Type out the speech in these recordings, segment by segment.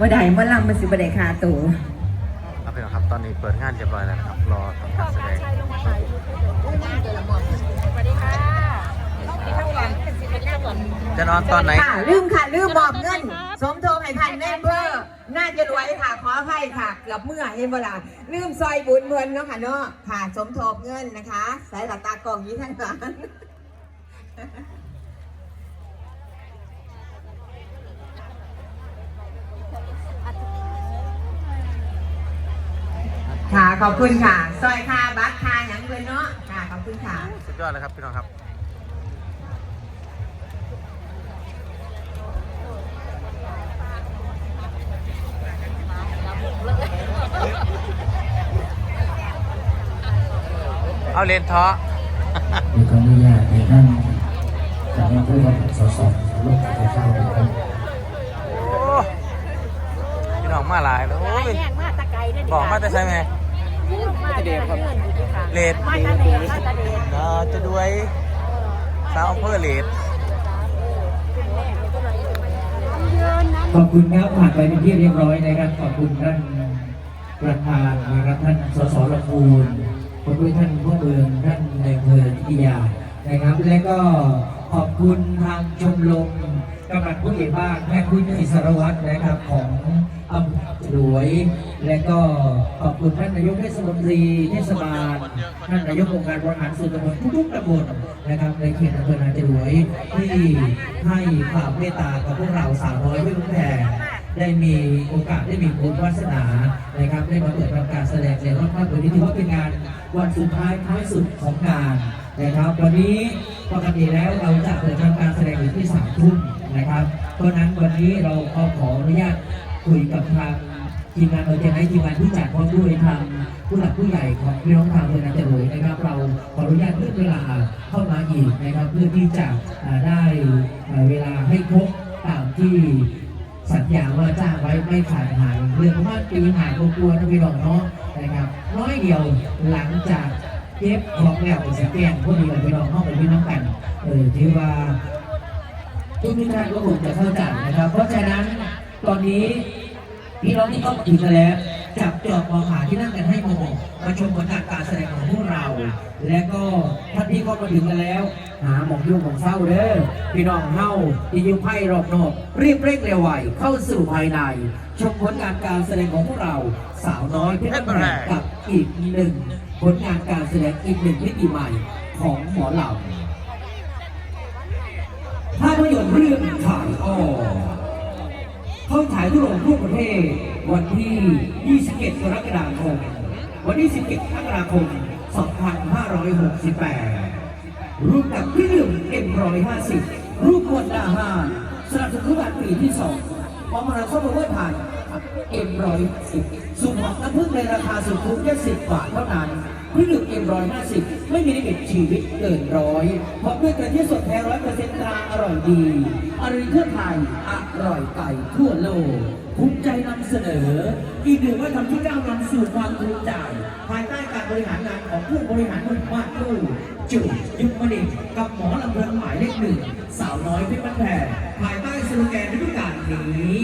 บ่ได้บ่ลำมันสิบ่ได้ค่าตัวเอาไปก่อนครับ ตอนนี้เปิดงานเรียบร้อยแล้วนะครับ รอทำการแสดงสวัสดีค่ะนี่ข้างหลังเป็นสิเป็นข้างหลังจะนอนตอนไหน ค่ะลืมค่ะลืมมอบเงิน สมทบให้พันแม่เพื่อน่าจะรวยค่ะ ขออภัยค่ะเกือบเมื่อเห็นเวลาลืมซอยบุญเมือนเนาะค่ะเนาะค่ะ สมทบเงินนะคะ สายหลักตากล่องนี้ทั้งนั้น ค่ะขอบคุณค่ะซอยค่ะบัตรค่ะหยังเพื่อนเนาะค่ะขอบคุณค่ะ สุดยอดเลยครับพี่น้องครับ เอาเลนท้อในขออนุญาตในท่านจากนั้นผู้ว่าสสโลกประชาชนครับโอ้พี่น้องมาหลายแล้วโอ้ยแยกมาตะไกได้บอกมาแต่ใช่ไหม มาตะเดชครับเลดมาตะเดชมาตะเดชเราจะด้วยสาวอำเภอเลดขอบคุณครับผ่านไปเป็นที่เรียบร้อยนะครับขอบคุณท่านประธานนะครับท่านสสลำพูนขอบคุณท่านผู้เมืองท่านในอำเภอทิยานะครับ และก็ขอบคุณทางชมรม กำลังผู้ใหญ่บ้านแม่คุณอิสรวัตรนะครับของอำเภอหลวย และก็ขอบคุณท่านนายกเทศมนตรีเทศบาลท่านนายกองค์การบริหารส่วนตำบลทุกๆตำบลนะครับในเขตอำเภอนาจรวยที่ให้ความเมตตากับพวกเราสาวน้อยเพื่อนแพได้มีโอกาสได้มีบุญวาสนานะครับได้มาเปิดทำการแสดงในรอบค่ำวันนี้ถือว่าเป็นงานวันสุดท้ายท้ายสุดของงานนะครับ วันนี้ปกติแล้วเราจะเปิดทำการแสดงอยู่ที่สามทุ่ม นะครับ เพราะนั้นวันนี้เราขอขออนุญาตคุยกับทางทีมงานเราจะให้ทีมงานผู้จัดพร้อมด้วยทางผู้หลักผู้ใหญ่ของพี่น้องทางเมืองนันทบุรีนะครับ เราขออนุญาตเลื่อนเวลาเข้ามาอีกนะครับ เพื่อที่จะได้เวลาให้ครบตามที่สัญญาว่าจ้างไว้ไม่ขาดหายเรื่องประมาปีหายกลัวๆนะพี่น้องเนาะนะครับ น้อยเดียวหลังจากเก็บของแล้วสแกนพวกนี้กับพี่น้องเข้าไปพี่น้องกันเออถือว่า ทุกท่านก็คงจะเข้าใจนะครับ เพราะฉะนั้นตอนนี้พี่น้องที่เข้ามาถึงกันแล้ว จับจอบมองหาที่นั่งกันให้มองมาชมผลงานการแสดงของพวกเรา และก็ท่านที่เข้ามาถึงกันแล้ว หาหมองยุ่งของเศร้าเด้อพี่น้องเฮาที่ยู่ไพ่รอบนอกรีบเร่งเร็วไวเข้าสู่ภายใน ชมผลงานการแสดงของพวกเราสาวน้อยเพชรแพรกับอีกหนึ่งผลงานการแสดงอีกหนึ่งมิติใหม่ของหมอเหล่า ภาพยนตร์เรื่องถ่ายออเข้าฉายทั่วโลกทั่วประเทศ วันที่21กรกฎาคม วันที่11กรกฎาคม 2568 รูปกับเครื่องเอ็มร้อยห้าสิบรูปมวลดาหาสนับสนุนการปีที่สองพอมาราคอนโอเวอร์ผ่านเอ็มร้อยสิบสุ่มหอกน้ำพึ่งในราคาสุดคุ้มแค่สิบบาทเท่านั้น เครื่องดื่มเอ็มร้อยห้าสิบไม่มีลิมิตชีวิตเกินร้อยเพราะด้วยกระเทียมสดแท้ร้อยเปอร์เซ็นต์ตราอร่อยดี อร่อยทั่วไทยอร่อยไก่ทั่วโลกภูมิใจนำเสนอ อีกหนึ่งว่าทำที่ก้าวนำสู่ความภูมิใจภายใต้การบริหารงานของผู้บริหารคนมากคู่จุดยุคมณิกับหมอลำเพลินหมายเลขหนึ่งสาวน้อยเพชรบ้านแพงภายใต้สโลแกนฤดูกาลนี้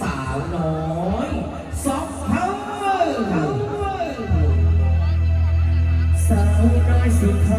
สาวน้อย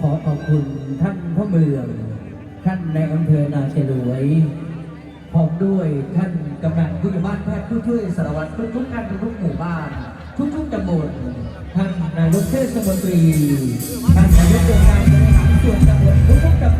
ขอขอบคุณท่านพ่อเมือง ท่านในอำเภอนาเฉลวยพร้อมด้วยท่านกำนันผู้ใหญ่บ้านแพทย์ผู้ช่วยสารวัตรทุกๆท่านทุกหมู่บ้าน ทุกๆตำบลท่านนายกเทศมนตรีท่านนายกองค์การบริหารส่วนตำบลทุกๆตำบล